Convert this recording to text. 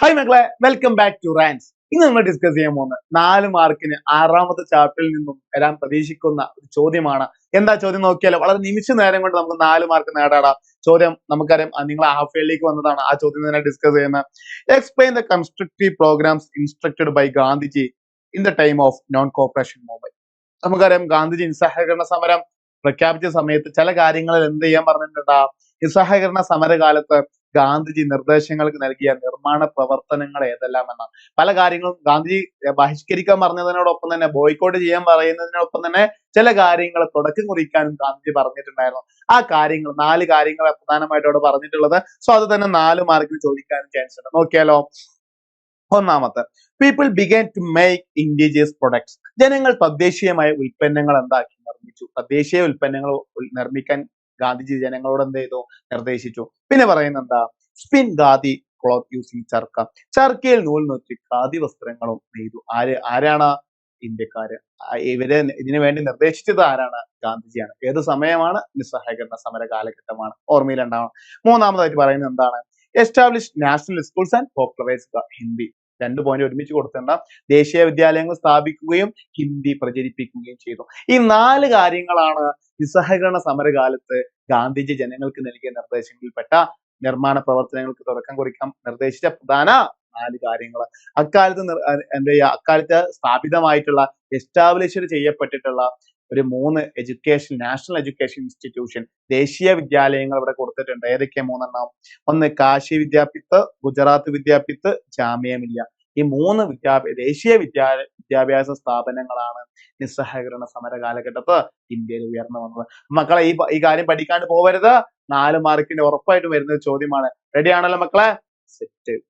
Hi മക്കളെ. Welcome back to റാൻസ് ഇന്ന് നമ്മൾ ഡിസ്കസ് ചെയ്യാൻ പോകുന്നത് നാല് മാർക്കിന് ആറാമത്തെ ചാപ്റ്ററിൽ നിന്നും വരാൻ പ്രതീക്ഷിക്കുന്ന ഒരു ചോദ്യമാണ്. എന്താ ചോദ്യം നോക്കിയാലോ? വളരെ നിമിഷ നേരം കൊണ്ട് നമുക്ക് നാല് മാർക്ക് നേടാടാം. ചോദ്യം നമുക്കറിയാം. നിങ്ങൾ ഹാഫ് ഇയറിലേക്ക് വന്നതാണ്. ആ ചോദ്യം തന്നെ ഡിസ്കസ് ചെയ്യുന്നത്. Explain the constructive programmes instructed by Gandhiji in the time of non cooperation movement നമുക്കറിയാം ഗാന്ധിജി നിസ്സഹകരണ സമരം പ്രഖ്യാപിച്ച സമയത്ത് ചില കാര്യങ്ങളിൽ എന്ത് ചെയ്യാൻ പറഞ്ഞിട്ടുണ്ടാ? നിസ്സഹകരണ സമരകാലത്ത് ഗാന്ധിജി നിർദ്ദേശങ്ങൾക്ക് നൽകിയ നിർമ്മാണ പ്രവർത്തനങ്ങൾ ഏതെല്ലാം എന്നാണ് പല കാര്യങ്ങളും ഗാന്ധിജി ബഹിഷ്കരിക്കാൻ പറഞ്ഞതിനോടൊപ്പം തന്നെ ബോയ്ക്കോട്ട് ചെയ്യാൻ പറയുന്നതിനോടൊപ്പം തന്നെ ചില കാര്യങ്ങൾ തുടക്കം കുറിക്കാനും ഗാന്ധിജി പറഞ്ഞിട്ടുണ്ടായിരുന്നു. ആ കാര്യങ്ങൾ നാല് കാര്യങ്ങൾ പ്രധാനമായിട്ട് അവിടെ പറഞ്ഞിട്ടുള്ളത്. സോ അത് തന്നെ നാല് മാർക്കിൽ ചോദിക്കാനും ചാൻസ് ഉണ്ട്. നോക്കിയാലോ? ഒന്നാമത്തെ people began to make indigenous products ജനങ്ങൾ തദ്ദേശീയമായ ഉൽപ്പന്നങ്ങൾ എന്താക്കി നിർമ്മിച്ചു? തദ്ദേശീയ ഉൽപ്പന്നങ്ങൾ നിർമ്മിക്കാൻ ഗാന്ധിജി ജനങ്ങളോട് എന്ത് ചെയ്തു? നിർദ്ദേശിച്ചു. പിന്നെ പറയുന്നത് എന്താ? Spin khadi cloth using charkha. ചർക്കയിൽ നൂൽ നൂറ്റി ഖാദി വസ്ത്രങ്ങളും നെയ്തു. ആര് ആരാണ് ഇന്ത്യക്കാര്? ഇവരെ ഇതിനു വേണ്ടി നിർദ്ദേശിച്ചത് ആരാണ്? ഗാന്ധിജിയാണ്. ഏത് സമയമാണ്? നിസ്സഹകരണ സമര കാലഘട്ടമാണ്. ഓർമ്മയിലുണ്ടാവണം മൂന്നാമതായിട്ട് പറയുന്നത് എന്താണ്? Establish national schools and popularise Hindi രണ്ട് പോയിന്റ് ഒരുമിച്ച് കൊടുത്തേണ്ട ദേശീയ വിദ്യാലയങ്ങൾ സ്ഥാപിക്കുകയും ഹിന്ദി പ്രചരിപ്പിക്കുകയും ചെയ്തു. ഈ നാല് കാര്യങ്ങളാണ് നിസ്സഹകരണ സമരകാലത്ത് ഗാന്ധിജി ജനങ്ങൾക്ക് നൽകിയ നിർദ്ദേശങ്ങളിൽപ്പെട്ട നിർമ്മാണ പ്രവർത്തനങ്ങൾക്ക് തുടക്കം കുറിക്കാൻ നിർദ്ദേശിച്ച പ്രധാന നാല് കാര്യങ്ങൾ അക്കാലത്ത് എന്താ അക്കാലത്ത് സ്ഥാപിതമായിട്ടുള്ള എസ്റ്റാബ്ലിഷ്ഡ് ചെയ്യപ്പെട്ടിട്ടുള്ള ഒരു മൂന്ന് എഡ്യൂക്കേഷൻ നാഷണൽ എഡ്യൂക്കേഷൻ ഇൻസ്റ്റിറ്റ്യൂഷൻ ദേശീയ വിദ്യാലയങ്ങൾ ഇവിടെ കൊടുത്തിട്ടുണ്ട്. ഏതൊക്കെ മൂന്നെണ്ണം? ഒന്ന് കാശി വിദ്യാപിത്ത് ഗുജറാത്ത് വിദ്യാപിത്ത് ജാമിയ മില്ലിയ ഈ മൂന്ന് വിദ്യാഭ്യാസ ദേശീയ വിദ്യാ വിദ്യാഭ്യാസ സ്ഥാപനങ്ങളാണ് നിസ്സഹകരണ സമര കാലഘട്ടത്ത് ഇന്ത്യയിൽ ഉയർന്നു വന്നത്. മക്കളെ ഈ ഈ കാര്യം പഠിക്കാണ്ട് പോവരുത്. നാല് മാർക്കിന്റെ ഉറപ്പായിട്ട് വരുന്ന ചോദ്യമാണ്. റെഡി ആണല്ലോ മക്കളെ? സെറ്റ്